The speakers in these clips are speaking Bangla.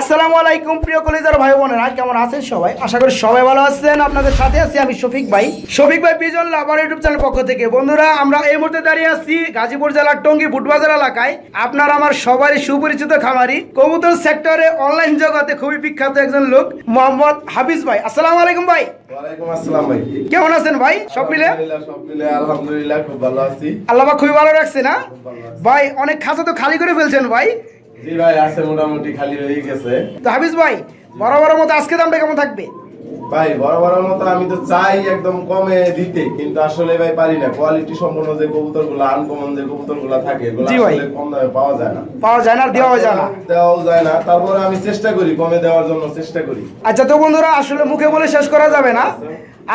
আসসালামু আলাইকুম প্রিয় কলেজার ভাই বোনেরা কেমন আছেন সবাই? আশা করি সবাই ভালো আছেন। আপনাদের সাথে আছি আমি শফিক ভাই। শফিক ভাই বিজন লাভার ইউটিউব চ্যানেল পক্ষ থেকে। বন্ধুরা আমরা এই মুহূর্তে দাঁড়িয়ে আছি গাজীপুর জেলার টঙ্গী বুটবাজার এলাকায়। আপনার আমার সবারই সুপরিচিত খামারি। কবুতর সেক্টরে অনলাইন জগতে খুবই বিখ্যাত একজন লোক মোহাম্মদ হাফিজ ভাই। আসসালামু আলাইকুম ভাই। কেমন আছেন ভাই? সব মিলে? আলহামদুলিল্লাহ, সব মিলে আলহামদুলিল্লাহ খুব ভালো আছি। আল্লাহ খুবই ভালো রাখছে না? ভাই অনেক খাঁচা তো খালি করে ফেলছেন ভাই। জি ভাই আছে মোটামুটি খালি হয়ে গেছে। তো হাফিজ ভাই বরাবরের মতো আজকে দামটা কেমন থাকবে? ভাই মতো আমি তো চাই একদম কমে দিতে কিন্তু আসলে ভাই পারি না। কোয়ালিটি সম্পন্ন যে কবুতরগুলো আনকমন যে কবুতরগুলো থাকে এগুলো আসলে কম দামে পাওয়া যায় না। পাওয়া যায় না দেওয়া যায় না। দেওয়াও যায় না। তারপরে আমি চেষ্টা করি কমে দেওয়ার জন্য চেষ্টা করি। আচ্ছা তো বন্ধুরা আসলে মুখে বলে শেষ করা যাবে না।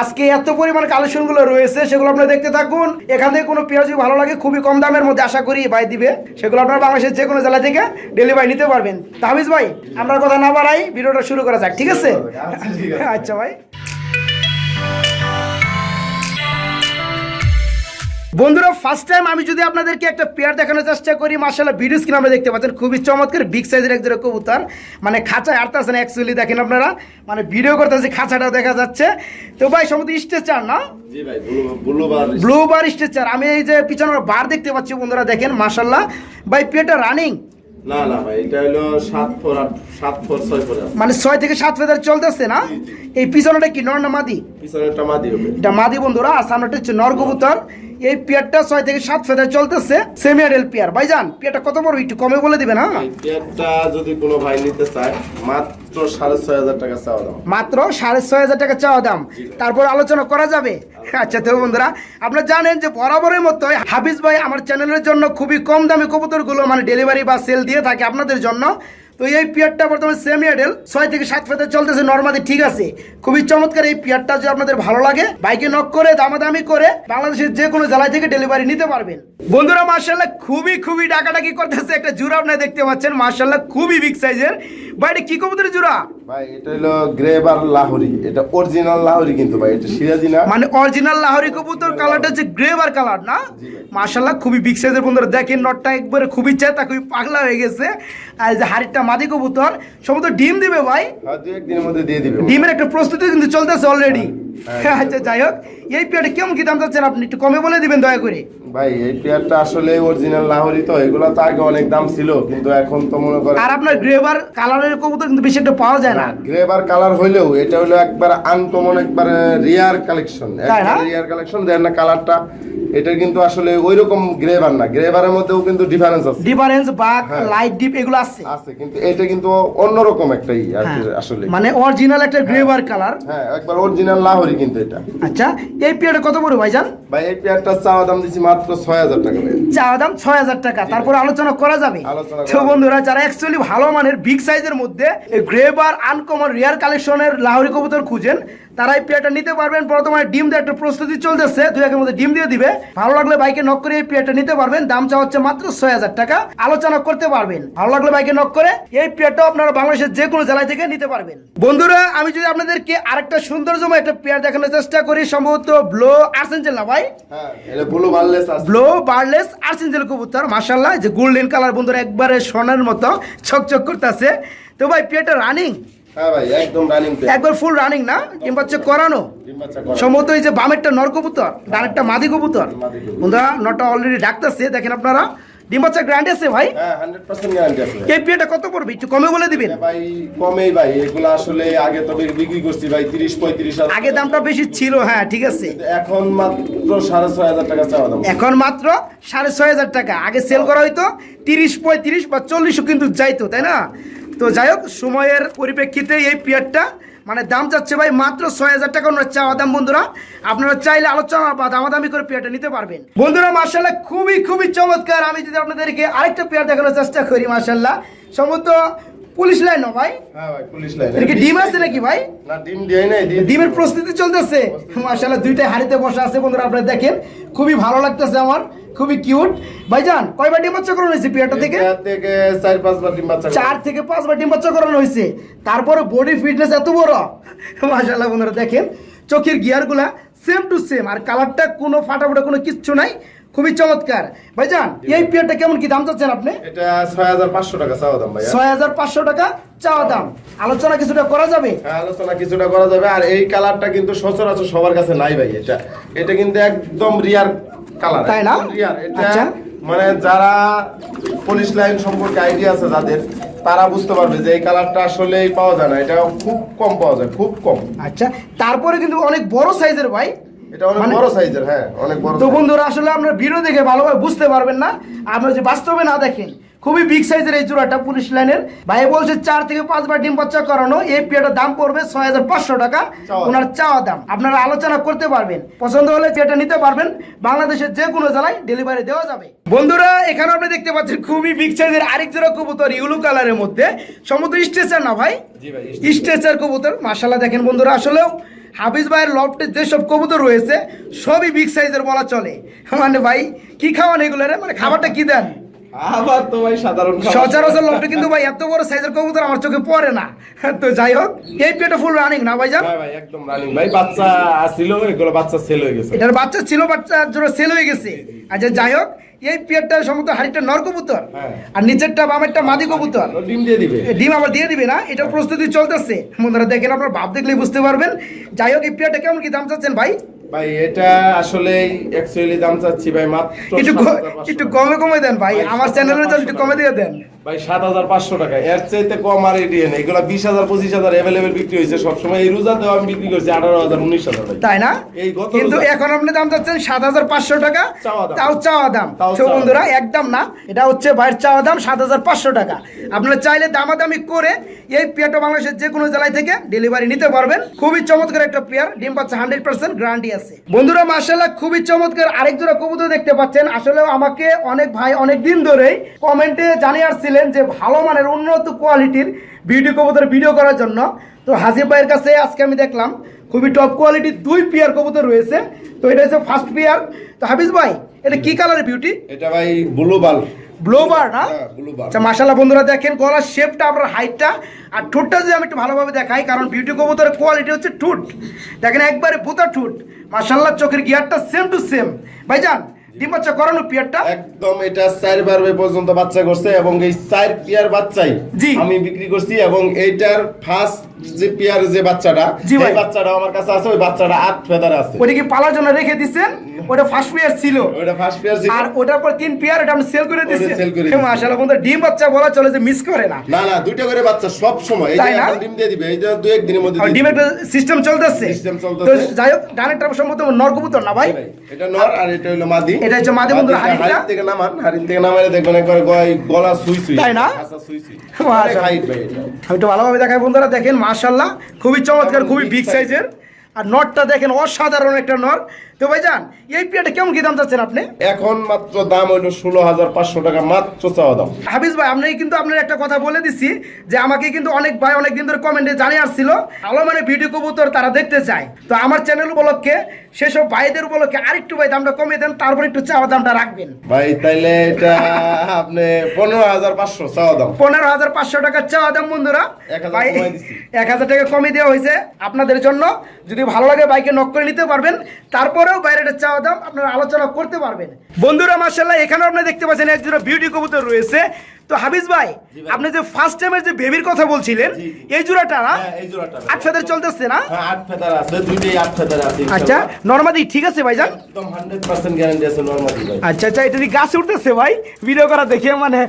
আজকে এত পরিমাণ কালেকশনগুলো রয়েছে সেগুলো আপনারা দেখতে থাকুন। এখান থেকে কোনো পেঁয়াজ যদি ভালো লাগে খুবই কম দামের মধ্যে আশা করি ভাই দিবে। সেগুলো আপনারা বাংলাদেশের যে কোনো জেলা থেকে ডেলিভারি নিতে পারবেন। তাহিজ ভাই আমরা কথা না বাড়াই ভিডিওটা শুরু করা যাক ঠিক আছে? আচ্ছা, ঠিক আছে। আচ্ছা ভাই। বন্ধুরা ফার্স্ট টাইম আমি যদি আপনাদেরকে একটা পেয়ার দেখানোর চেষ্টা করি মার্শাল্লাহ ভিডিও স্ক্রিন আমরা দেখতে পাচ্ছেন। খুবই চমৎকার বিগ সাইজের এক জোড়া কবুতর। মানে খাঁচায় আটতেছেন অ্যাকচুয়ালি দেখেন আপনারা। মানে ভিডিও করতেছি খাঁচাটাও দেখা যাচ্ছে। তো ভাই সম্ভবত স্টেচার না? ব্লু বার স্টেচার আমি এই যে পিছনে বার দেখতে পাচ্ছি বন্ধুরা দেখেন মার্শাল্লাহ ভাই পেয়ারটা রানিং না না ভাই এটা হলো সাত ফোর আট সাত ফোর ছয় ফোর আছে। মানে ছয় থেকে সাত ফেদার চলতেছে না? এই পিছনেটা কি নর না মাদি? পিছনে মাদি হবে। এটা মাদি বন্ধুরা আর সামনেটা হচ্ছে নর এই পেয়ারটা ছয় থেকে সাত ফেদার চলতেছে সেমিয়ারেল পেয়ার। ভাইজান পেয়ারটা কত বড়? একটু কমে বলে দিবেন হ্যাঁ? পেয়ারটা যদি কোনো ভাই নিতে চায় মাত্র সাড়ে ছয় হাজার টাকা চাওয়া দাম। মাত্র সাড়ে ছয় হাজার টাকা চাওয়া দাম। তারপর আলোচনা করা যাবে। আচ্ছা তো বন্ধুরা আপনারা জানেন যে বরাবরের মতো হাফিজ ভাই আমার চ্যানেলের জন্য খুবই কম দামে কবুতরগুলো মানে ডেলিভারি বা সেল দিয়ে থাকে আপনাদের জন্য। তো এই পিয়ারটা বর্তমানে সেমি এডেল ছয় থেকে সাত ফেতে চলতেছে নর্মালি ঠিক আছে। খুবই চমৎকার এই পিয়ারটা যদি আপনাদের ভালো লাগে বাইকে নক করে দামাদামি করে বাংলাদেশের যে কোনো জেলায় থেকে ডেলিভারি নিতে পারবেন। বন্ধুরা মার্শাল্লাহ খুবই খুবই ডাকাডাকি করতেছে একটা জুরা আপনারা দেখতে পাচ্ছেন। মার্শাল্লাহ খুবই বিগ সাইজের বাইরে কি কবুতরের জুরা? ভাই এটা হলো গ্রেবার লাহোরি এটা অরিজিনাল লাহোরি কিন্তু ভাই এটা সিরাজি না? মানে অরিজিনাল লাহোরি কবুতর কালারটা হচ্ছে কালার না? মার্শাল্লাহ খুবই বিগ সাইজের বন্ধুরা দেখেন নটটা একবারে খুবই চেতা খুবই পাগলা হয়ে গেছে। আর যে হাড়িটা মাদি কবুতর সম্ভবত ডিম দিবে ভাই। হ্যাঁ ডিমের একটা প্রস্তুতি কিন্তু চলতেছে অলরেডি হ্যাঁ, আচ্ছা যাই হোক এই পেয়ারটা কেমন কি দাম চাচ্ছেন আপনি? একটু কমে বলে দিবেন দয়া করে। ভাই এই পেয়ারটা আসলে অরিজিনাল লাহোরি তো এগুলো তো আগে অনেক দাম ছিল কিন্তু এখন তো মনে করে আর আপনার গ্রেভার কালারের কবুতর কিন্তু বেশি একটা পাওয়া যায় না। গ্রেবার কালার হইলেও এটা হলো একবার আনকমন একবার রিয়ার কালেকশন? রিয়ার কালেকশন দেন না কালারটা। এটা কিন্তু আসলে ওই রকম গ্রেবার না গ্রেবারের মধ্যেও কিন্তু ডিফারেন্স আছে। ডিফারেন্স হ্যাঁ। লাইট ডিপ এগুলো আছে। আছে কিন্তু এটা কিন্তু অন্যরকম একটা ই আর কি হ্যাঁ। আসলে। মানে অরিজিনাল একটা গ্রেভার কালার হ্যাঁ একবার অরিজিনাল লাহোরি কিন্তু এটা। আচ্ছা এই পেয়ারটা কত বড় ভাইজান? ভাই এই পেয়ারটা চাওয়া দাম দিছি মাত্র ছয় হাজার টাকা ভাই। চাওয়া দাম ছয় হাজার টাকা। তারপর আলোচনা করা যাবে। তো বন্ধুরা যারা অ্যাকচুয়ালি ভালো মানের বিগ সাইজের মধ্যে গ্রেভার আনকমন রিয়ার কালেকশনের লাহোরি কবুতর খুঁজেন তারা এই পেয়ারটা নিতে পারবেন। বর্তমানে ডিম দেওয়ার একটা প্রস্তুতি চলতেছে। দুই একের মধ্যে ডিম দিয়ে দিবে। ভালো লাগলে বাইকে নক করে এই পেয়ারটা নিতে পারবেন। দাম চা হচ্ছে মাত্র ছয় হাজার টাকা। আলোচনা করতে পারবেন। ভালো লাগলে বাইকে নক করে এই পেয়ারটাও আপনারা বাংলাদেশের যে কোনো জেলায় থেকে নিতে পারবেন। বন্ধুরা আমি যদি আপনাদেরকে আরেকটা সৌন্দর্যময় একটা পেয়ার দেখানোর চেষ্টা করি সম্ভবত ব্লো আর্সেঞ্জেল না ভাই? হ্যাঁ বার্লেস ব্লো বার্লেস আর্সেঞ্জেল কবুতর মাশাল্লাহ যে গোল্ডেন কালার বন্ধুরা একবারে সোনার মতো চকচক করতেছে। তো ভাই পেয়ারটা রানিং হ্যাঁ ভাই একদম রানিং একবার ফুল রানিং না? ডিম বাচ্চা করানো? ডিম বাচ্চা করা। সম্ভবত এই যে বামেরটা নর কবুতর ডানেরটা মাদি কবুতর। বন্ধুরা নটা অলরেডি ডাকতেছে দেখেন আপনারা। ডিম বাচ্চা গ্র্যান্ড আছে ভাই? হ্যাঁ হান্ড্রেড পার্সেন্ট গ্যারান্টি আছে। ভাই। কত পড়বে? একটু কমে বলে দিবেন। ভাই কমেই ভাই এগুলো আসলে আগে তো বিক্রি করছি ভাই তিরিশ পঁয়ত্রিশ হাজার। আগে দামটা বেশি ছিল হ্যাঁ ঠিক আছে। এখন মাত্র সাড়ে ছয় হাজার টাকা চাওয়া দাম। এখন মাত্র সাড়ে ছয় হাজার টাকা। আগে সেল করা হইতো তিরিশ পঁয়ত্রিশ বা চল্লিশও কিন্তু যাইতো তাই না? তো যাই হোক সময়ের পরিপ্রেক্ষিতে এই পিয়ারটা মানে দাম চাচ্ছে ভাই মাত্র ছয় হাজার টাকা ওনার চাওয়া দাম বন্ধুরা। আপনারা চাইলে আলোচনা বা দামাদামি করে পেয়ারটা নিতে পারবেন। বন্ধুরা মার্শাল্লাহ খুবই খুবই চমৎকার। আমি যদি আপনাদেরকে আরেকটা পেয়ার দেখানোর চেষ্টা করি মার্শাল্লাহ সম্ভবত পুলিশ লাইন ভাই? হ্যাঁ ভাই পুলিশ লাইন। এটা ডিম আছে নাকি ভাই? না ডিম দিয়ে নাই ডিমের প্রস্তুতি চলতেছে। হাড়িতে বসা আছে বন্ধুরা আপনারা দেখেন। খুবই ভালো লাগতেছে আমার। খুবই কিউট। ভাইজান কয়বার ডিম বাচ্চা করানো হয়েছে পিয়াটা থেকে? থেকে চার পাঁচবার ডিম বাচ্চা চার থেকে পাঁচবার ডিম বাচ্চা করানো হয়েছে। তারপরে বডি ফিটনেস এত বড়। মাশাআল্লাহ বন্ধুরা দেখেন চোখের গিয়ারগুলা সেম টু সেম আর কালারটা কোনো ফাটাফাটা কোনো কিচ্ছু নাই। খুবই চমৎকার। ভাইজান এই পেয়ারটা কেমন কি দাম চাচ্ছেন আপনি? এটা ছয় হাজার পাঁচশো টাকা চাওয়া দাম হাজার পাঁচশো টাকা চাওয়া দাম। আলোচনা কিছুটা করা যাবে? হ্যাঁ, আলোচনা কিছুটা করা যাবে। আর এই কালারটা কিন্তু সচরাচর সবার কাছে নাই ভাই এটা। এটা কিন্তু একদম রিয়ার কালার তাই না? এটা আচ্ছা। মানে যারা পুলিশ লাইন সম্পর্কে আইডিয়া আছে যাদের তারা বুঝতে পারবে যে এই কালারটা আসলেই পাওয়া যায় না। এটা খুব কম পাওয়া যায় খুব কম। আচ্ছা তারপরে কিন্তু অনেক বড় সাইজের ভাই। এটা অনেক মানে- বড় সাইজের হ্যাঁ অনেক বড় তো বন্ধুরা আসলে আপনার ভিডিও দেখে ভালোভাবে বুঝতে পারবেন না। আপনারা যে বাস্তবে না দেখেন খুবই বিগ সাইজের এই জোড়াটা পুলিশ লাইনের। ভাই বলছে চার থেকে পাঁচবার ডিম বাচ্চা করানো এই পেয়ারটার দাম পড়বে ছয় হাজার পাঁচশো টাকা। ওনার চাওয়া দাম। আপনারা আলোচনা করতে পারবেন। পছন্দ হলে পেয়ারটা নিতে পারবেন। বাংলাদেশের যে কোনো জেলায় ডেলিভারি দেওয়া যাবে। বন্ধুরা এখানে আপনি দেখতে পাচ্ছেন খুবই বিগ সাইজের আরেক জোড়া কবুতর ইউলু কালারের মধ্যে। সমুদ্র স্টেচার না ভাই? স্ট্রেচার কবুতর। মাশাল্লাহ দেখেন বন্ধুরা আসলেও হাফিজ ভাইয়ের লফটে যেসব কবুতর রয়েছে সবই বিগ সাইজের বলা চলে। মানে ভাই কি খাওয়ান এগুলো রে? মানে খাবারটা কি দেন? আবার তো ভাই সাধারণ সচরাচর লফটে কিন্তু ভাই এত বড় সাইজের কবুতর আমার চোখে পড়ে না। তো যাই হোক এই পেটে ফুল রানিং না ভাই জান হ্যাঁ ভাই একদম রানিং ভাই বাচ্চা আসছিল এগুলো বাচ্চা সেল হয়ে গেছে। এটার বাচ্চা ছিল বাচ্চা জোড়া সেল হয়ে গেছে। আচ্ছা যাই হোক এই পেয়ারটা সমস্ত হাড়িটা নর কবুতর হ্যাঁ। আর নিচেরটা বামেরটা মাদি কবুতর। ডিম দিয়ে দিবে। ডিম আবার দিয়ে দিবে না এটা প্রস্তুতি চলতেছে। বন্ধুরা দেখেন আপনার ভাব দেখলেই বুঝতে পারবেন। যাই হোক এই পেয়ারটা কেমন কি দাম চাচ্ছেন ভাই? ভাই এটা আসলে অ্যাকচুয়ালি দাম চাচ্ছি ভাই মাত্র একটু ক- 7,500 একটু কমে কমে দেন ভাই। ভাই, আমার চ্যানেলের জন্য একটু কমে দিয়ে দেন। ভাই সাত হাজার পাঁচশো টাকা। এর চাইতে কম আর এগুলো বিশ হাজার পঁচিশ হাজার অ্যাভেলেবেল বিক্রি হয়েছে সবসময়। এই রোজাতেও আমি বিক্রি করছি আঠারো হাজার উনিশ হাজার তাই না? এই কিন্তু এখন আপনি দাম চাচ্ছেন সাত হাজার পাঁচশো টাকা। তাও চাওয়া দাম। বন্ধুরা একদম না। এটা হচ্ছে চাওয়া দাম সাত হাজার পাঁচশো টাকা। আপনারা চাইলে দামাদামি করে এই পেয়ারটা বাংলাদেশের যে কোনো জেলায় থেকে ডেলিভারি নিতে পারবেন। খুবই চমৎকার একটা পেয়ার। ডিম পাচ্ছে হান্ড্রেড পার্সেন্ট গ্যারান্টি আছে। বন্ধুরা মার্শাল্লাহ খুবই চমৎকার আরেক জোড়া কবুতর দেখতে পাচ্ছেন। আসলেও আমাকে অনেক ভাই অনেক দিন ধরেই কমেন্টে জানিয়ে আসছিলেন যে ভালো মানের উন্নত কোয়ালিটির ভিডিও কবুতর ভিডিও করার জন্য। তো হাসিব ভাইয়ের কাছে আজকে আমি দেখলাম খুবই টপ কোয়ালিটির দুই পেয়ার কবুতর রয়েছে। তো এটা হচ্ছে ফার্স্ট পেয়ার তো হাফিজ ভাই এটা কি কালারের বিউটি এটা ভাই ব্লু বাল ব্লোবার না? হ্যাঁ। আচ্ছা মাশাল্লাহ বন্ধুরা দেখেন গলার শেপটা আপনার হাইটটা আর ঠোঁটটা যদি আমি একটু ভালোভাবে দেখাই কারণ বিউটি কবুতরের কোয়ালিটি হচ্ছে ঠোঁট। দেখেন একবারে ভূতা ঠোঁট। মাশাল্লাহ চোখের গিয়ারটা সেম টু সেম ভাইজান ডিম বাচ্চা করানো পিয়ারটা? একদম এটা চার বারবে পর্যন্ত বাচ্চা করছে এবং এই চার পিয়ার বাচ্চাই আমি বিক্রি করছি এবং এইটার ফার্স্ট যে পিয়ার যে বাচ্চাটা জি ভাই। বাচ্চাটা আমার কাছে আছে ওই বাচ্চাটা আট ফেদার আছে। ওটা কি পালার জন্য রেখে দিচ্ছেন ওটা ফার্স্ট পেয়ার ছিল। ওইটা ফার্স্ট পিয়ার ছিল। আর ওটার পর তিন পেয়ার এটা আপনি সেল করে ওটা দিচ্ছেন sell করে দিছি। মাশাল্লাহ বন্ধুরা ডিম বাচ্চা বলা চলে যে মিস করে না। না না দুইটা করে বাচ্চা সব সময়। এই যে ডিম দিয়ে দিবে এই যে দুই এক দিনের মধ্যে দিয়ে ডিমের সিস্টেম চলতেছে System চলতেছে। তো যাই হোক ডানেরটা সম্ভবত নরকবুতর না ভাই? ভাই, এটা নর আর এটা হলো মাদি। এটা হচ্ছে মাঝে বন্ধুরা, মাদিটা হাড়ি থেকে নামান হাড়ি থেকে নামালে দেখবেন একবার গলা সুই সুই। তাই না? আচ্ছা। আমি একটু ভালোভাবে দেখাই বন্ধুরা দেখেন মার্শাল্লাহ খুবই চমৎকার খুবই বিগ সাইজের আর নটটা দেখেন অসাধারণ একটা নর তো ভাইজান এই পিয়াটা কেমন কি দাম চাচ্ছেন আপনি? এখন মাত্র দাম হইল ষোলো হাজার পাঁচশো টাকা মাত্র চাওয়া দাম। হাফিজ ভাই আপনি কিন্তু আপনার একটা কথা বলে দিছি যে আমাকে কিন্তু অনেক ভাই অনেক দিন ধরে কমেন্টে জানিয়ে আসছিল ভালো মানে ভিডিও কবুতর তারা দেখতে চায়। তো আমার চ্যানেল উপলক্ষে সেসব ভাইদের উপলক্ষে আরেকটু ভাই দামটা কমিয়ে দেন তারপর একটু চাওয়া দামটা রাখবেন। ভাই তাইলে এটা আপনি পনেরো হাজার পাঁচশো চাওয়া দাম। পনেরো হাজার পাঁচশো টাকা চাওয়া দাম বন্ধুরা। এক হাজার ভাই এক হাজার টাকা কমিয়ে দেওয়া হয়েছে আপনাদের জন্য। যদি ভালো লাগে বাইকে নক করে নিতে পারবেন। তারপরেও বাইরেটা চাওয়া দাম আপনারা আলোচনা করতে পারবেন। বন্ধুরা মার্শাল্লাহ এখানে আপনি দেখতে পাচ্ছেন একজোড়া বিউটি কবুতর রয়েছে। তো হাবিজ ভাই আপনি যে ফার্স্ট টাইমের যে বেবির কথা বলছিলেন। এই জোড়াটা না? হ্যাঁ, এই জোড়াটা। আট ফেদার চলতেছে না? হ্যাঁ, আট ফেদার আছে দুইটাই আট ফেদার আছে আচ্ছা। নর্মালি ঠিক আছে ভাইজান? একদম হান্ড্রেড পার্সেন্ট গ্যারান্টি আছে নর্মালি ভাই। আচ্ছা আচ্ছা এটা কি গাছ উঠতেছে ভাই? ভিডিও করা দেখে মানে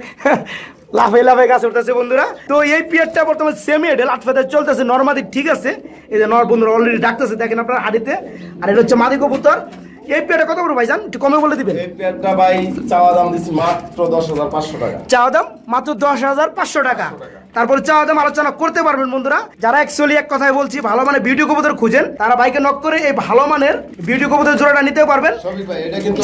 লাফে লাফে গাছ উঠতেছে বন্ধুরা। তো এই পিয়ারটা বর্তমানে সেমি এডেল আট ফেদার চলতেছে নর্মাদি ঠিক আছে। এই যে নর বন্ধুরা অলরেডি ডাকতেছে দেখেন আপনার হাড়িতে। আর এটা হচ্ছে মাদি কবুতর। এই পেয়ারটা কত বড় ভাইজান? একটু কমে বলে দিবেন। এই পেয়ারটা ভাই চাওয়া দাম দিচ্ছি মাত্র দশ হাজার পাঁচশো টাকা। চাওয়া দাম মাত্র দশ হাজার পাঁচশো টাকা। তারপরে চাওয়া দাম আলোচনা করতে পারবেন বন্ধুরা। যারা অ্যাকচুয়ালি এক কথায় বলছি ভালো মানের বিউটি কবুতর খুঁজেন তারা বাইকে নক করে এই ভালো মানের বিউটি কবুতর জোড়াটা নিতে পারবেন।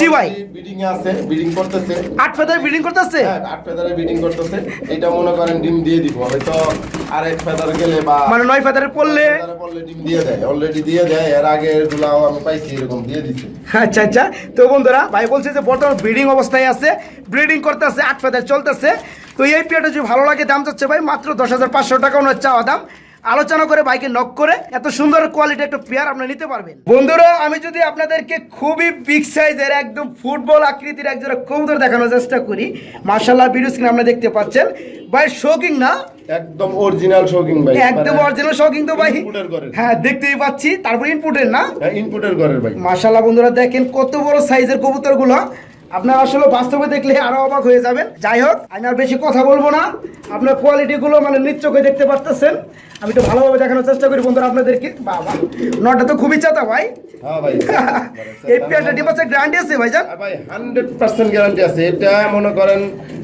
জি ভাই। বিডিং এ আছে বিডিং করতেছে। আট ফেদার বিল্ডিং করতেছে? হ্যাঁ আট ফেদারে বিডিং করতেছে। এটা মনে করেন ডিম দিয়ে দিব হয়তো আরেক ফেদার গেলে বা মানে নয় ফেদারে পড়লে পড়লে ডিম দিয়ে দেয় অলরেডি দিয়ে দেয় এর আগে গুলাও আমি পাইছি এরকম দিয়ে দিচ্ছে আচ্ছা আচ্ছা। তো বন্ধুরা ভাই বলছে যে বর্তমান ব্রিডিং অবস্থায় আছে ব্রিডিং করতেছে আট ফেদার চলতেছে। তো এই পেয়ারটা যদি ভালো লাগে দাম চাচ্ছে ভাই মাত্র দশ হাজার পাঁচশো টাকা ওনার চাওয়া দাম। আলোচনা করে বাইকে নক করে এত সুন্দর কোয়ালিটি একটা পেয়ার আপনি নিতে পারবেন। বন্ধুরা আমি যদি আপনাদেরকে খুবই বিগ সাইজের একদম ফুটবল আকৃতির একজোড়া কবুতর দেখানোর চেষ্টা করি মার্শাল্লাহ ভিডিও স্ক্রিন আপনি দেখতে পাচ্ছেন। ভাই শোকিং না? একদম অরিজিনাল শৌকিং ভাই। একদম অরিজিনাল শোকিং তো ভাই। হ্যাঁ দেখতেই পাচ্ছি। তারপর ইনপুটের না? ইনপুটের ঘরের ভাই। মাশাল্লাহ বন্ধুরা দেখেন কত বড় সাইজের কবুতর কবুতরগুলো। আপনারা আসলে বাস্তবে দেখলে আরও অবাক হয়ে যাবেন। যাই হোক আমি আর বেশি কথা বলব না। আপনার কোয়ালিটি গুলো মানে নিচ্চকে দেখতে পারতেছেন। আমি একটু ভালোভাবে দেখানোর চেষ্টা করি বন্ধুরা আপনাদেরকে। বাবা নটা তো খুবই চাতা ভাই। এই পেয়ারটা ডিপাসের গ্যারান্টি আছে ভাইজান? আর ভাই হান্ড্রেড পার্সেন্ট গ্যারান্টি আছে। এটা মনে করেন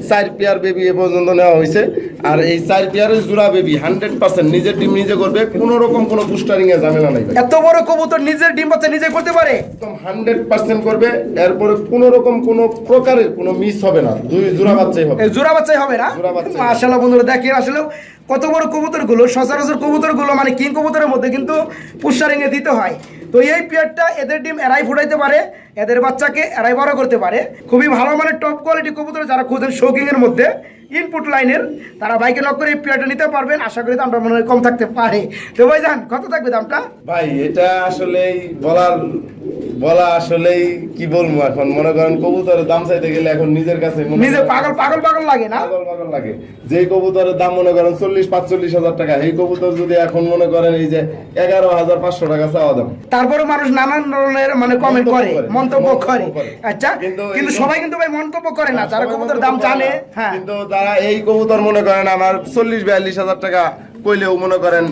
চার পেয়ার বেবি এ পর্যন্ত নেওয়া হয়েছে। আর এই চার পেয়ারের জোড়া বেবি হান্ড্রেড পার্সেন্ট নিজের ডিম নিজে করবে। কোনো রকম কোনো বুস্টারিং এ ঝামেলা নাই এত বড় কবুতর নিজের ডিম বাচ্চা নিজে করতে পারে? একদম হান্ড্রেড পার্সেন্ট করবে। এরপরে কোনো রকম কোনো প্রকারের কোনো মিস হবে না। দুই জোড়া বাচ্চাই হবে। এই জোড়া বাচ্চাই হবে না? জোড়া বাচ্চা মাশাআল্লাহ বন্ধুরা দেখেন আসলে কত বড় কবুতরগুলো সচরাচর কবুতরগুলো মানে কিং কবুতরের মধ্যে কিন্তু পুষারিং এ দিতে হয়। তো এই পেয়ারটা এদের ডিম এরাই ফুটাইতে পারে এদের বাচ্চাকে এরাই বড় করতে পারে। খুবই ভালো মানে টপ কোয়ালিটি কবুতর যারা খুঁজেন শৌকিং এর মধ্যে। ইনপুট লাইনের তারা বাইকে নক করে এই পেয়ারটা নিতে পারবেন। আশা করি দামটা মনে হয় কম থাকতে পারে। তো ভাই যান কত থাকবে দামটা? ভাই এটা আসলেই বলার বলা আসলেই কি বলব এখন? মনে করেন কবুতরের দাম চাইতে গেলে এখন নিজের কাছে নিজে পাগল পাগল পাগল লাগে না? পাগল পাগল লাগে। যে কবুতরের দাম মনে করেন চল্লিশ পাঁচচল্লিশ হাজার টাকা এই কবুতর যদি এখন মনে করেন এই যে এগারো হাজার পাঁচশো টাকা চাওয়া দাম। তারপরে মানুষ নানান ধরনের মানে কমেন্ট করে। মন্তব্য করে। আচ্ছা কিন্তু সবাই কিন্তু ভাই মন্তব্য করে না যারা সবাই কবুতর মন্তব্য দাম জানে হ্যাঁ। কিন্তু তারা এই কবুতর মনে করেন আমার চল্লিশ, বিয়াল্লিশ হাজার টাকা কইলেও মনে করেন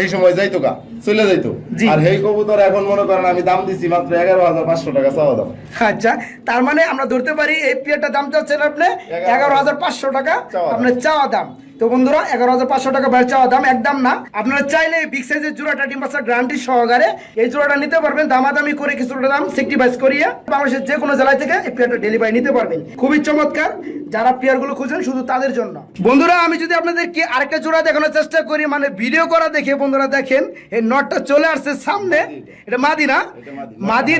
এই সময় যাইতো গা চলে যাইতো। আর এই কবুতর এখন মনে করেন আমি দাম দিছি মাত্র এগারো হাজার পাঁচশো টাকা চাওয়া দাম। আচ্ছা তার মানে আমরা ধরতে পারি এই পিয়ারটার দাম চাচ্ছেন আপনি এগারো হাজার পাঁচশো। টাকা আপনার চাওয়া দাম। তো বন্ধুরা এগারো হাজার পাঁচশো টাকা বাইরে চাওয়া দাম একদম না। আপনারা চাইলে বিগ সাইজের জোড়াটা ডিম গ্যারান্টি সহকারে এই জোড়াটা নিতে পারবেন। দামাদামি করে কিছুটা দাম সেক্টিভাইজ করিয়ে বাংলাদেশের যে কোনো জেলায় থেকে এই পেয়ারটা ডেলিভারি নিতে পারবেন। খুবই চমৎকার যারা পেয়ারগুলো খুঁজেন শুধু তাদের জন্য। বন্ধুরা আমি যদি আপনাদেরকে আরেকটা জোড়া দেখানোর চেষ্টা করি মানে ভিডিও করা দেখে বন্ধুরা দেখেন এই নটটা চলে আসছে সামনে। এটা। মাদি না? মাদি।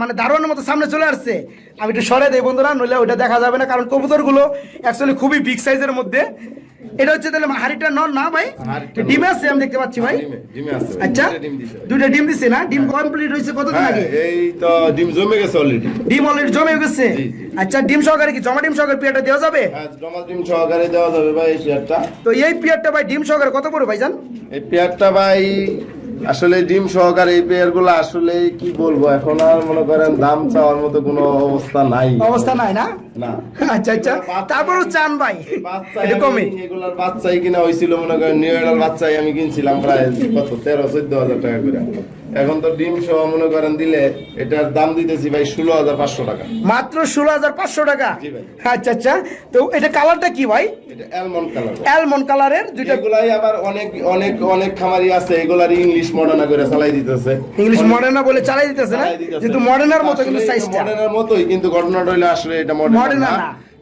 মানে দারোয়ানের মতো সামনে চলে আসছে। আমি একটু সরে দেই বন্ধুরা নইলে ওটা দেখা যাবে না কারণ কবুতরগুলো অ্যাকচুয়ালি খুবই বিগ সাইজের মধ্যে। এটা হচ্ছে তাহলে হাড়িটা নর না ভাই? ডিম আছে আমি দেখতে পাচ্ছি ভাই। ভাই। আচ্ছা দুইটা ডিম দিছে ভাই। দুইটা ডিম না? কমপ্লিট হয়েছে কতদিন হ্যাঁ, আগে? এই তো ডিম জমে গেছে অলরেডি ডিম অলরেডি জমে গেছে। আচ্ছা ডিম সহকারে কি জমা ডিম সহকারে পিয়ারটা দেওয়া যাবে? হ্যাঁ জমা ডিম সহকারে দেওয়া যাবে ভাই এই পেয়ারটা। তো এই পিয়ারটা ভাই ডিম সহকারে কত পড়বে ভাইজান? এই পেয়ারটা ভাই আসলে ডিম সহকারে এই পেয়ারগুলো আসলে কি বলব এখন আর মনে করেন দাম চাওয়ার মতো কোনো অবস্থা নাই। অবস্থা নাই না? না। আচ্ছা আচ্ছা। তারপরও চান ভাই। এগুলার বাচ্চাই কিনা হয়েছিল মনে করেন নিউ ইয়ার বাচ্চাই আমি কিনছিলাম প্রায় কত? তেরো চোদ্দ হাজার টাকা করে। এখন তো ডিম সহ মনে করেন দিলে এটার দাম দিতেছি ভাই ষোলো হাজার পাঁচশো টাকা। মাত্র ষোলো হাজার পাঁচশো টাকা? আচ্ছা আচ্ছা। তো এটা কালারটা কি ভাই? এটা অ্যালমন্ড কালার অ্যালমন্ড কালারের দুইটা আবার অনেক অনেক অনেক খামারি আছে এগুলার ইংলিশ মডার্না করে চালাই দিতেছে। ইংলিশ মডার্না বলে চালাই দিতেছে না? কিন্তু মডার্নার মতো কিন্তু সাইজটা মডার্নার মতোই কিন্তু ঘটনাটা হইল আসলে এটা মডার্ন না।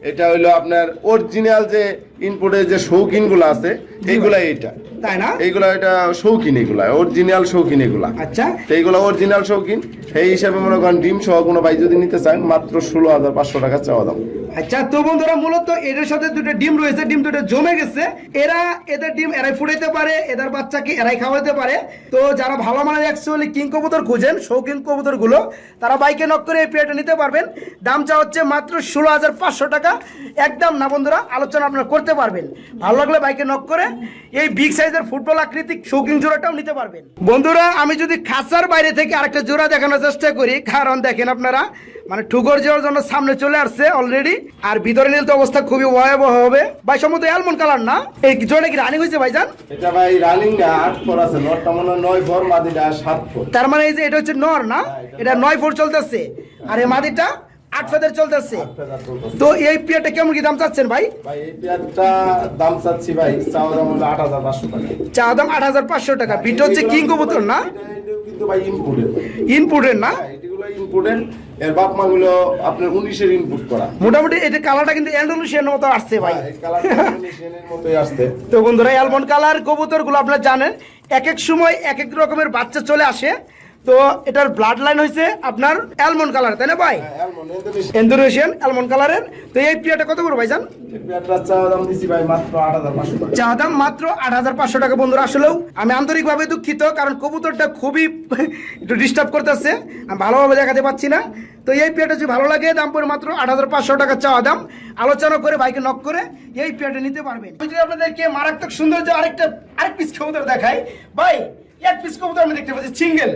এটা হইল আপনার অরিজিনাল যে ইনপুটের যে শৌখিনগুলো আছে এইগুলা এটা তাই না? এইগুলা এটা শৌখিন এগুলা অরিজিনাল শৌখিন এগুলা আচ্ছা। তো এইগুলা অরিজিনাল শৌখিন সেই হিসাবে মনে করেন ডিম সহ কোনো ভাই যদি নিতে চান মাত্র ষোলো হাজার পাঁচশো টাকা চাওয়া দাম। আচ্ছা তো বন্ধুরা মূলত এদের সাথে দুটো ডিম রয়েছে ডিম দুটো জমে গেছে। এরা এদের ডিম এরাই ফুটাইতে পারে এদের বাচ্চাকে এরাই খাওয়াতে পারে। তো যারা ভালো মানের অ্যাকচুয়ালি কিং কবুতর খুঁজেন শৌখিন কবুতরগুলো তারা বাইকে নক করে এই পেয়ারটা নিতে পারবেন। দামটা হচ্ছে মাত্র ষোলো হাজার পাঁচশো টাকা। একদম না বন্ধুরা আলোচনা আপনারা করতে পারবেন। ভালো লাগলে বাইকে নক করে এই বিগ সাইজের ফুটবল আকৃতিক শৌখিন জোড়াটাও নিতে পারবেন। বন্ধুরা আমি যদি খাসার বাইরে থেকে আরেকটা জোড়া দেখানোর চেষ্টা করি কারণ দেখেন আপনারা মানে ঠুকর যাওয়ার জন্য সামনে চলে আসছে অলরেডি আর ভিতরে নিলে তো অবস্থা খুবই ভয়াবহ হবে। ভাই সম্ভবত অ্যালমন্ড কালার না? এই জোড়া কি রানিং হয়েছে ভাইজান? এটা ভাই রানিং না আট ফোর আছে। নটটা মনে হয় নয় ফোর মাদিটা সাত ফোর তার মানে এই যে এটা হচ্ছে নর না? এটা নয় ফুট চলতেছে। আর এই মাদিটা? আট ফেদের চলতেছে। তো এই পিয়াটা কেমন কি দাম চাচ্ছেন ভাই? ভাই এই পেঁয়াজটা দাম চাচ্ছি ভাই হলো টাকা। চা দাম পাঁচশো টাকা। বিট হচ্ছে কিং কবুতর না? কিন্তু ভাই ইনপুটের ইনপুটের না? এগুলো ইনপুটের এর বাপ মা গুলো আপনার উনিশের ইনপুট করা। মোটামুটি এটা কালারটা কিন্তু অ্যান্ডালুসিয়ানের মতো আসছে ভাই। এই কালারটা উনিশের মতোই আসছে। তো বন্ধুরা অ্যালমন্ড কালার কবুতরগুলো আপনারা জানেন এক এক সময় এক এক রকমের বাচ্চা চলে আসে। তো এটার ব্লাড লাইন হয়েছে আপনার অ্যালমন্ড কালার তাই না ভাই? ইন্দোনেশিয়ান অ্যালমন্ড কালারের তো এই পেয়ারটা কত করে ভাইজান? চা দাম মাত্র আট হাজার পাঁচশো টাকা। বন্ধুরা আসলেও। আমি আন্তরিকভাবে দুঃখিত কারণ কবুতরটা খুবই একটু ডিস্টার্ব করতেছে। আমি ভালোভাবে দেখাতে পাচ্ছি না। তো এই যদি ভালো লাগে দাম পড়ে মাত্র আট হাজার পাঁচশো টাকা চাওয়া দাম। আলোচনা করে বাইকে নক করে এই পেয়ারটা নিতে পারবেন। যদি আপনাদেরকে মারাত্মক সৌন্দর্য আরেকটা আরেক পিস দেখাই। ভাই এক পিস কবুতর আমি দেখতে পাচ্ছি সিঙ্গেল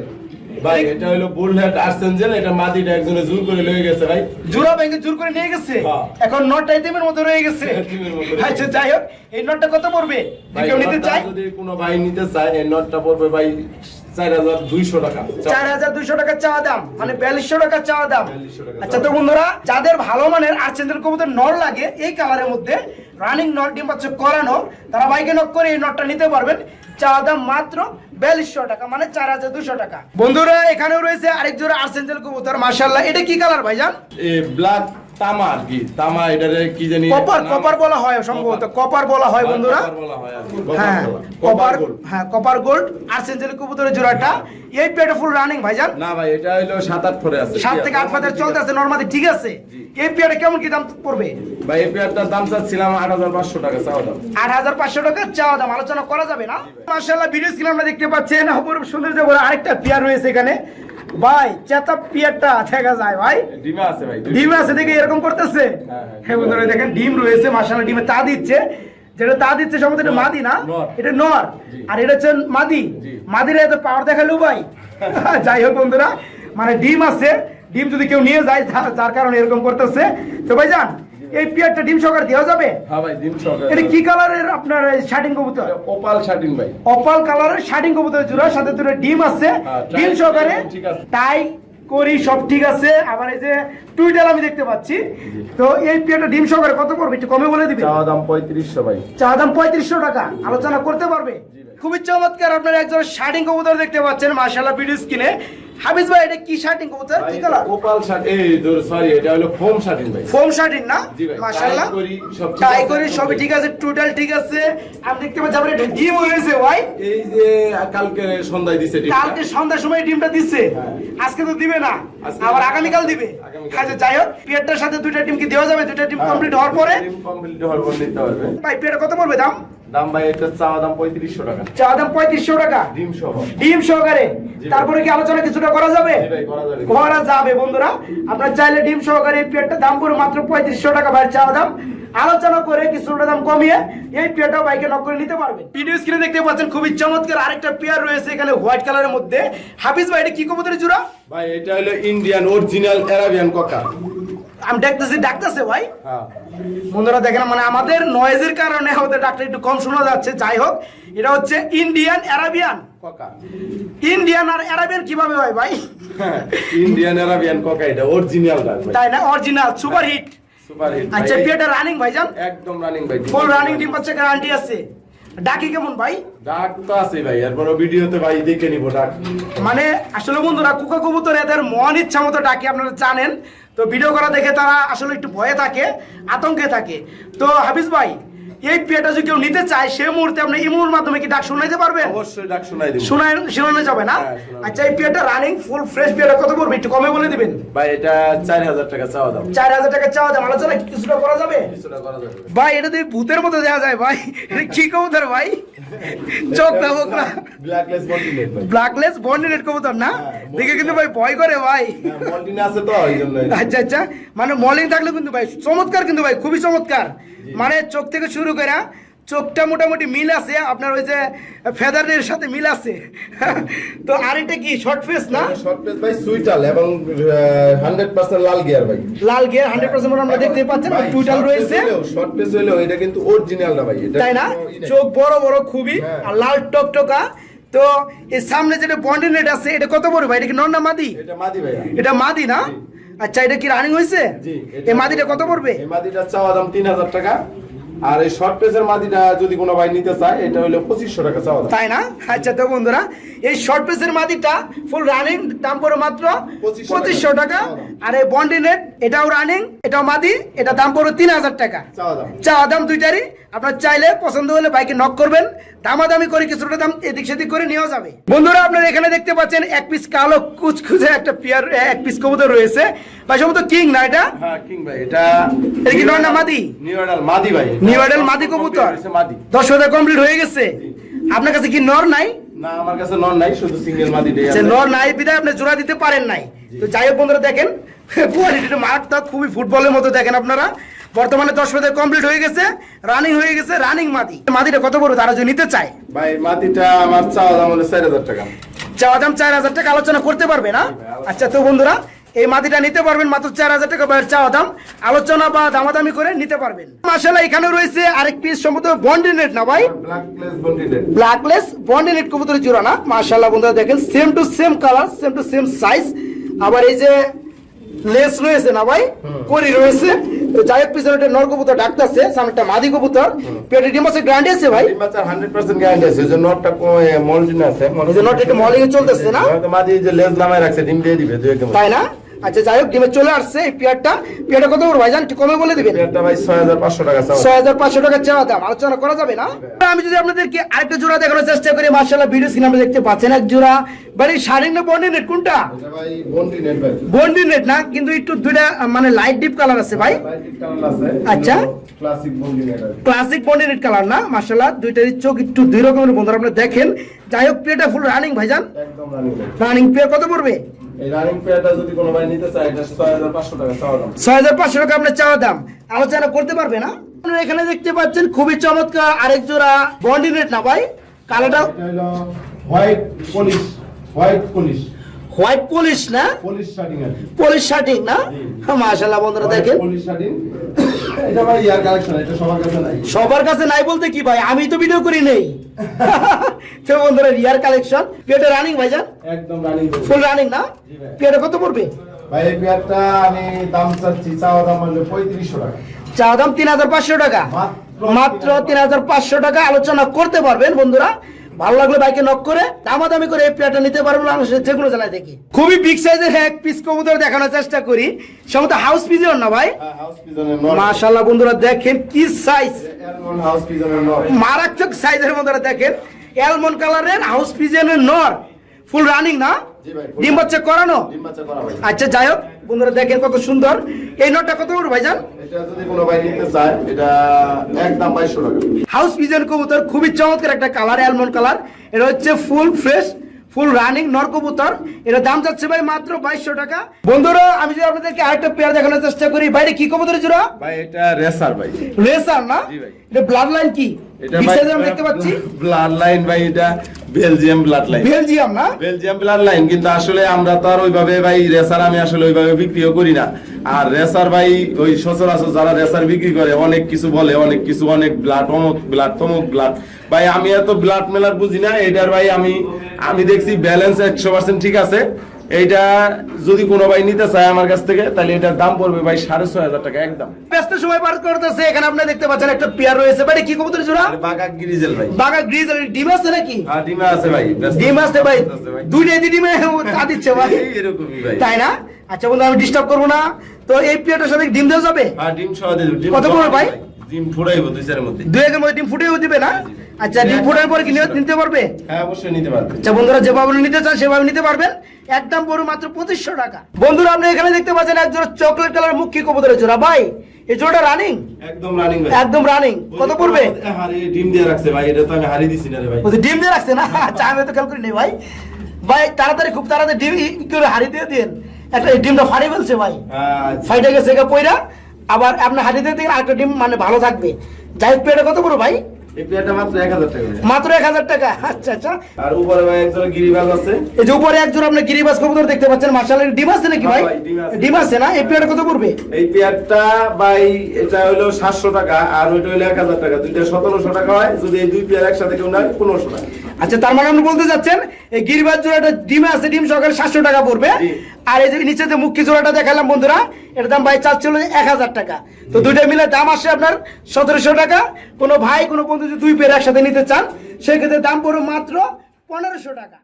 ভাই এটা হলো বুলহেড আর্সেঞ্জেল এটা মাদিটা একজনে জোর করে লয়ে গেছে ভাই। জোড়া ব্যাংকে জোর করে নিয়ে গেছে? হ্যাঁ। এখন নট আইটেমের মতো রয়ে গেছে। আচ্ছা যাই হোক এই নটটা কত পড়বে? কেউ নিতে চায়? যদি কোনো ভাই নিতে চায় এই নটটা পড়বে ভাই মানে আচ্ছা তো বন্ধুরা যাদের ভালো মানের আর্চেন্দ্রের কবুতর নর লাগে এই কালারের মধ্যে রানিং নর ডিম করানো তারা বাইকে নক করে এই নটটা নিতে পারবেন। চাওয়া দাম মাত্র বিয়াল্লিশশো টাকা মানে চার হাজার দুশো টাকা। বন্ধুরা এখানেও রয়েছে আরেক জোড়া আর্সেন্জেল কবুতর মার্শাল্লাহ এটা কি কালার ভাইজান? এই ব্ল্যাক তামা আর কি তামা এটারে কি জানি কপার কপার বলা হয় সম্ভবত। কপার। বলা হয় বন্ধুরা। হয় আর কপার। হ্যাঁ কপার গোল্ড। আর্সেন্জেল কবুতরের জোড়াটা এই পেটে ফুল রানিং ভাইজান। না ভাই এটা হলো সাত আট ফরে আছে। থেকে আট ফাদের চলতে আছে। নর্মালি ঠিক আছে। এই পেয়ারে কেমন কি দাম পড়বে? ভাই এই পেয়ারটার দাম চাচ্ছিলাম আট হাজার পাঁচশো টাকা চাওয়া দাম। আট হাজার পাঁচশো টাকা চাওয়া দাম। আলোচনা করা যাবে না? মার্শাল্লাহ ভিডিও স্ক্রিন আমরা দেখতে পাচ্ছেন। অপরূপ সৌন্দর্য বলে আরেকটা পেয়ার রয়েছে এখানে। ভাই চেতা পিয়ারটা দেখা যায় ভাই। ডিমে আছে ভাই ডিম আছে দেখে এরকম করতেছে? হ্যাঁ, হ্যাঁ। বন্ধুরা দেখেন ডিম রয়েছে মাশাআল্লাহ ডিমে তা দিচ্ছে। যেটা তা দিচ্ছে সম্ভবত এটা মাদি না? এটা নর। আর এটা হচ্ছে মাদি। মাদির এত পাওয়ার দেখাল ভাই। যাই হোক বন্ধুরা মানে ডিম আছে ডিম যদি কেউ নিয়ে যায় যার কারণে এরকম করতেছে। তো ভাই যান এই পেয়ারটা ডিম সহকারে দেওয়া যাবে? হ্যাঁ ভাই ডিম সহকারে এটা কি কালারের আপনার শার্টিং কবুতর? এটা ওপাল শাটিন ভাই। অপাল কালারের শার্টিং কবুতর জোড়া সাথে দুটো ডিম আছে। হ্যাঁ, ডিম সহকারে ঠিক আছে। টাই করি সব ঠিক আছে। আবার এই যে টুইটার আমি দেখতে পাচ্ছি। তো এই পেয়ারটা ডিম সহকারে কত পড়বে একটু কমে বলে দিবি চাওয়া দাম পঁয়ত্রিশশো ভাই। চা দাম পঁয়ত্রিশশো টাকা। আলোচনা করতে পারবে? খুবই চমৎকার আপনারা একজন শার্টিং কবুতর দেখতে পাচ্ছেন। মার্শাল্লাহ ভিডিও স্ক্রিনে। হাফিজ ভাই এটা কি শার্টিং কবুতর? কি কালার শার্ট এই সরি এটা হলো ফোম শাটিন ভাই। ফোম শার্টিং না? মার্শাল্লাহ টাই করি, সবই ঠিক আছে টোটাল ঠিক আছে। আমি দেখতে পাচ্ছি আপনার এটা ডিম হয়েছে ভাই। এই যে কালকে সন্ধ্যায় দিছে ডিমটা। কালকে সন্ধ্যার সময় ডিমটা দিচ্ছে হ্যাঁ। আজকে তো দিবে না আবার দিবে। আগামীকাল দিবে। আচ্ছা যাই হোক পেয়ারটার সাথে দুইটা ডিম কি দেওয়া যাবে? দুইটা ডিম কমপ্লিট হওয়ার পরে? ডিম কমপ্লিট হওয়ার পর পারবে ভাই পেয়ারটা কত পড়বে দাম? দাম ভাই এটা চাওয়া দাম পঁয়ত্রিশশো টাকা। চা দাম পঁয়ত্রিশশো টাকা? ডিম সহ। ডিম সহকারে? তারপরে কি আলোচনা কিছুটা করা যাবে? করা যাবে। বন্ধুরা। আপনার চাইলে ডিম সহকারে এই পেয়ারটা দাম পড়ে মাত্র পঁয়ত্রিশশো টাকা ভাই চা দাম। আলোচনা করে কিছুটা দাম কমিয়ে এই পেয়ারটা বাইকে নক করে নিতে পারবেন। ভিডিও স্ক্রিনে দেখতে পাচ্ছেন খুবই চমৎকার আরেকটা পেয়ার রয়েছে এখানে হোয়াইট কালারের মধ্যে। হাফিজ ভাই এটা কি কবুতরের জোড়া? ভাই এটা হলো ইন্ডিয়ান অরিজিনাল অ্যারাবিয়ান ককা আমি ডাকতেছি ডাকতেছে ভাই। হ্যাঁ। বন্ধুরা দেখেন মানে আমাদের নয়েজের কারণে আমাদের ডাক্তার একটু কম শোনা যাচ্ছে। যাই হোক এটা হচ্ছে ইন্ডিয়ান অ্যারাবিয়ান ইন্ডিয়ান আর অ্যারাবিয়ান কীভাবে হয় ভাই? ইন্ডিয়ান অ্যারাবিয়ান ককা এটা অরিজিনাল তাই না? Original super hit super hit আচ্ছা পেটা রানিং ভাইজান একদম রানিং ভাই ফুল রানিং টিম পাচ্ছে গ্যারান্টি আছে। ডাকি কেমন ভাই? ডাক তো আছে ভাই এরপর ভিডিওতে ভাই দেখে নিব ডাক। মানে আসলে বন্ধুরা কুকা কবুতর এদের মন ইচ্ছা মতো ডাকে আপনারা জানেন। তো ভিডিও করা দেখে তারা আসলে একটু ভয়ে থাকে আতঙ্কে থাকে। তো হাফিজ ভাই এই পেটা যদি কেউ নিতে চায় সে মুহূর্তে আপনি ইমুর মাধ্যমে কি ডাক শোনাইতে পারবেন? অবশ্যই ডাক শোনাই দিব। শোনায় শোনানো যাবে না? হ্যাঁ, আচ্ছা এই পেটা রানিং ফুল ফ্রেশ পেটা কত পড়বে? একটু কমে বলে দিবেন। ভাই এটা চার হাজার টাকা চাওয়া দাম। চার হাজার টাকা চাওয়া দাম। আলোচনা কিছুটা করা যাবে? কিছুটা করা যাবে। ভাই এটা দিয়ে ভূতের মতো দেওয়া যায় ভাই এটা কি কবুতর ভাই? চোখ দাবক না। ব্ল্যাকলেস মল্টিনেট ভাই। ব্ল্যাকলেস বন্ডিনেট কবুতর না? হ্যাঁ, দেখে কিন্তু ভাই ভয় করে ভাই। মল্টিনে আছে তো এই জন্য আচ্ছা আচ্ছা। মানে মলিং থাকলে কিন্তু ভাই চমৎকার কিন্তু ভাই খুবই চমৎকার। মানে চোখ থেকে শুরু করে চোখটা মোটামুটি মিল আছে আপনার ওই যে ফেদারের সাথে মিল আছে। তো আর এটা কি শর্ট ফেস না? শর্ট পেস ভাই সুইটাল এবং হান্ড্রেড পার্সেন্ট লাল গিয়ার ভাই। লাল গিয়ার হান্ড্রেড পার্সেন্ট আমরা দেখতে পাচ্ছেন টুইটাল রয়েছে। শর্ট পেস হইলেও এটা কিন্তু অরিজিনাল না ভাই এটা তাই না। চোখ বড় বড় খুবই হ্যাঁ। আর লাল টকটকা। তো এর সামনে যেটা বন্ডিনেট আছে এটা কত বড় ভাই? এটা কি নর না মাদি? এটা মাদি ভাই এটা মাদি না? আচ্ছা এটা কি রানিং হয়েছে জি এই মাদিটা কত পড়বে? এই মাদিটা চাওয়া দাম তিন হাজার টাকা। আর এই শর্ট পেসের মাদিটা যদি কোনো ভাই নিতে চায় এটা হলো পঁচিশশো টাকা চাওয়া তাই না? আচ্ছা তো বন্ধুরা এই শর্ট পেসের মাদিটা ফুল রানিং দাম পড়ে মাত্র পঁচিশশো টাকা। আর এই বন্ডিনেট এটাও রানিং এটাও মাদি এটা দাম পড়ে তিন হাজার টাকা। চাওয়া দাম। দুইটারই। আপনার চাইলে পছন্দ হলে বাইকে নক করবেন। দামাদামি করে কিছুটা দাম এদিক সেদিক করে নেওয়া যাবে। বন্ধুরা আপনারা এখানে দেখতে পাচ্ছেন এক পিস কালো কুচকুচে একটা পিয়ার এক পিস কবুতর রয়েছে। ভাই সম্ভবত কিং না এটা? হ্যাঁ কিং ভাই এটা এটা কি নর না মাদি? মাদি ভাই কবুতর। মাদি। দশ হাজার কমপ্লিট হয়ে গেছে। আপনার কাছে কি নর নাই? না আমার কাছে নন নাই শুধু সিঙ্গেল মাদি ডে নর নাই বিদায় আপনি জোড়া দিতে পারেন নাই। তো যাই হোক বন্ধুরা দেখেন কোয়ালিটিটা মাঠটা খুবই ফুটবলের মতো দেখেন আপনারা। বর্তমানে দশ কমপ্লিট হয়ে গেছে রানিং হয়ে গেছে রানিং মাদি। মাদিটা কত বড়? তারা যদি নিতে চায়। ভাই মাদিটা আমার চাওয়া দাম হলো চার হাজার টাকা। চাওয়া দাম চার হাজার টাকা আলোচনা করতে পারবে না? আচ্ছা তো বন্ধুরা এই মাটিটা নিতে পারবেন মাত্র চার হাজার টাকা বা চাওয়া দাম। আলোচনা বা দামাদামি করে নিতে পারবেন। মাসাল্লাহ এখানে রয়েছে আরেক পিস সম্ভবত বন্ডিনেট না ভাই? ব্ল্যাকলেস বন্ডিনেট কবুতরের জোড়া না? মাশাল্লাহ বন্ধুরা দেখেন same to same colour same to same size আবার এই যে লেস রয়েছে না ভাই? করি রয়েছে। তো যাই হোক পিছনে একটা নর কবুতর ডাকতেছে সামনে একটা মাদি কবুতর। পেটে ডিম আছে গ্রান্ডি আছে ভাই? বাচ্চার হান্ড্রেড পার্সেন্ট গ্যারান্টি আছে। যে নটটা মলজিন আছে এই নট একটু মলিং চলতেছে না? মাদি যে লেজ নামায় রাখছে ডিম দিয়ে দিবে দুই একদম তাই না? আচ্ছা যাই হোক ডিমে চলে আসছে এই পেয়ারটা। পেয়ারটা কত করে ভাইজান? কমে বলে দিবেন? ভাই ছয় হাজার পাঁচশো টাকা চাওয়া। ছয় হাজার পাঁচশো টাকা চাওয়া দাম। আলোচনা করা যাবে না? আমি যদি আপনাদেরকে আরেকটা জোড়া দেখানোর চেষ্টা করি মার্শাল্লাহ ভিডিও স্ক্রিন আপনি দেখতে পাচ্ছেন এক জোড়া। বাড়ি শাড়ি না বন্ডি নেট কোনটা? বন্ডি নেট না কিন্তু একটু দুইটা মানে লাইট ডিপ কালার আছে ভাই। আচ্ছা। ক্লাসিক বন্ডিটেড বন্ডি নেট কালার না মার্শাল্লাহ চোখ একটু দুই রকমের বন্ধুরা আপনি দেখেন। যাই হোক ফুল রানিং ভাইজান। রানিং কত পড়বে? এই রানিং পেয়ারটা যদি কোনো ভাই নিতে চায় এটা ছয় হাজার পাঁচশো টাকা চাওয়া দাম। ছয় হাজার পাঁচশো টাকা আপনার চাওয়া দাম। আলোচনা করতে পারবে না? আপনারা এখানে দেখতে পাচ্ছেন খুবই চমৎকার আরেক জোড়া বন্ডি নেট না ভাই? কালোটা white polish white polish white polish না? পলিশ শার্টিং পলিশ শার্টিং না? মাশাল্লাহ বন্ধুরা দেখেন। পলিশ শার্টিং এটা ভাই ইয়ার কালেকশন এটা সবার কাছে নাই। সবার কাছে নাই বলতে কি ভাই? আমি তো ভিডিও করি নেই। তো বন্ধুরা রিয়ার কালেকশন পেটে রানিং ভাইজান একদম রানিং ফুল রানিং না? পেটে কত পড়বে? ভাই এই পেয়ারটা আমি দাম চাচ্ছি চাওয়া দাম হলো পঁয়ত্রিশশো টাকা। চা দাম তিন হাজার পাঁচশো টাকা। মাত্র মাত্র তিন হাজার পাঁচশো টাকা আলোচনা করতে পারবেন বন্ধুরা। ভালো লাগল বাইকে নক করে দামাদামি করে এই প্লেটটা নিতে পারব না যে কোনো জেলায় দেখি। খুবই বিগ সাইজের এক পিস কবুতর দেখানোর চেষ্টা করি। সমস্ত হাউস পিজন না ভাই? নর মাশাল্লাহ বন্ধুরা দেখেন কি সাইজ এলমন হাউস পিজনের নর মারাত্মক সাইজের বন্ধুরা দেখেন। অ্যালমন্ড কালারের হাউস পিজনের নর ফুল রানিং না? ডিম বাচ্চা করানো? আচ্ছা যাই হোক বন্ধুরা দেখেন কত সুন্দর। এই নটটা কত বড় ভাইজান? হাউস পিজন কবুতর খুবই চমৎকার একটা কালার অ্যালমন্ড কালার এটা হচ্ছে ফুল ফ্রেশ ফুল রানিং নর কবুতর। এটা দাম যাচ্ছে ভাই মাত্র বাইশশো টাকা। বন্ধুরা আমি যদি আপনাদেরকে আরেকটা পেয়ার দেখানোর চেষ্টা করি বাইরে কি কবুতর জোড়া? ভাই এটা রেসার ভাই। রেসার না? এটা ব্লাড লাইন কি? এটা Big ভাই size এর আমি দেখতে পাচ্ছি? ব্লাড লাইন ভাই এটা বেলজিয়াম ব্লাড লাইন বেলজিয়াম না? বেলজিয়াম ব্লাড লাইন কিন্তু আসলে আমরা তো আর ওইভাবে ভাই রেসার আমি আসলে ওইভাবে বিক্রিও করি না। আর রেসার ভাই ওই সচরাচর যারা রেসার বিক্রি করে অনেক কিছু বলে অনেক কিছু অনেক ব্লাড অমুক ব্লাড তমুক ব্লাড ভাই আমি এত ব্লাড মেলার বুঝি না এটার ভাই আমি আমি দেখছি ব্যালেন্স একশো পার্সেন্ট ঠিক আছে। এইটা যদি কোনো ভাই নিতে চায় আমার কাছ থেকে তাহলে এটার দাম পড়বে ভাই সাড়ে ছয় হাজার টাকা একদম। ব্যস্ত সময় পার করতেছে এখানে আপনি দেখতে পাচ্ছেন একটা পেয়ার রয়েছে। বাইরে কি কবুতর জোড়া? বাঘা গিরিজেল ভাই। বাগা গ্রিজ ডিম আছে নাকি? আর ডিমে আছে ভাই ডিম আছে ভাই। ভাই। দুইটাই ডিমে তা দিচ্ছে ভাই। এরকমই ভাই। তাই না? আচ্ছা বন্ধু আমি ডিস্টার্ব করব না। তো এই পেয়ারটার সাথে ডিম দেওয়া যাবে? আর ডিম সহ দিয়ে দেব, কত পড়বে ভাই? ডিম ফুটাইবো দুই চারের মধ্যে। দুই একের মধ্যে ডিম দিবে না? আচ্ছা ডিম ফুটার পরে কি নিতে পারবে? হ্যাঁ অবশ্যই নিতে পারবে। আচ্ছা বন্ধুরা যেভাবে নিতে চান সেভাবে নিতে পারবেন। একদম মাত্র পঁচিশশো টাকা। বন্ধুরা আপনি এখানে দেখতে পাচ্ছেন এক জোড়া চকলেট কালার মুখী কবুতরের জোড়া। ভাই এই জোড়াটা রানিং একদম রানিং ভাই। একদম রানিং কত পড়বে? হারি ডিম দিয়ে রাখছে ভাই। এটা তো আমি হারি দিছি না রে ভাই। ডিম দিয়ে রাখছে না? আচ্ছা আমি তো খেয়াল করি নেই ভাই। ভাই তাড়াতাড়ি খুব তাড়াতাড়ি ডিম করে হাড়ি দিয়ে দিন। একটা ডিমটা ফাড়ি ফেলছে ভাই। আচ্ছা। ফাইটে গেছে গা পইরা। আবার আপনার দিয়ে দিন আরেকটা ডিম মানে ভালো থাকবে। যাই পেটে কত বড় ভাই? মাত্র এক হাজার টাকা। এক আচ্ছা আচ্ছা। আর উপরে ভাই একজন গিরিবাজ আছে। এই যে উপরে একজন আপনি গিরিবাস কবুতর দেখতে পাচ্ছেন মার্শালের ডিম আছে নাকি ভাই হ্যাঁ ভাই, ডিম আছে। ডিম না? এই পেটে কত পড়বে? এই পেয়ারটা ভাই এটা হলো সাতশো টাকা আর ওইটা হলো এক হাজার টাকা। দুইটা সতেরোশো টাকা হয় যদি এই দুই পেয়ার একসাথে কেউ নেয় পনেরোশো টাকা। আচ্ছা তার মানে আপনি বলতে চাচ্ছেন এই গিরবার জোড়াটা ডিমে আছে ডিম সকালে সাতশো টাকা পড়বে। আর এই যে নিচে যে মুখী জোড়াটা দেখালাম বন্ধুরা এটার দাম ভাই চাচ্ছিল এক হাজার টাকা। তো দুইটা মিলে দাম আসে আপনার সতেরোশো টাকা। কোনো ভাই কোনো বন্ধু যদি দুই পেয়ার একসাথে নিতে চান সেক্ষেত্রে দাম পড়বে মাত্র পনেরোশো টাকা।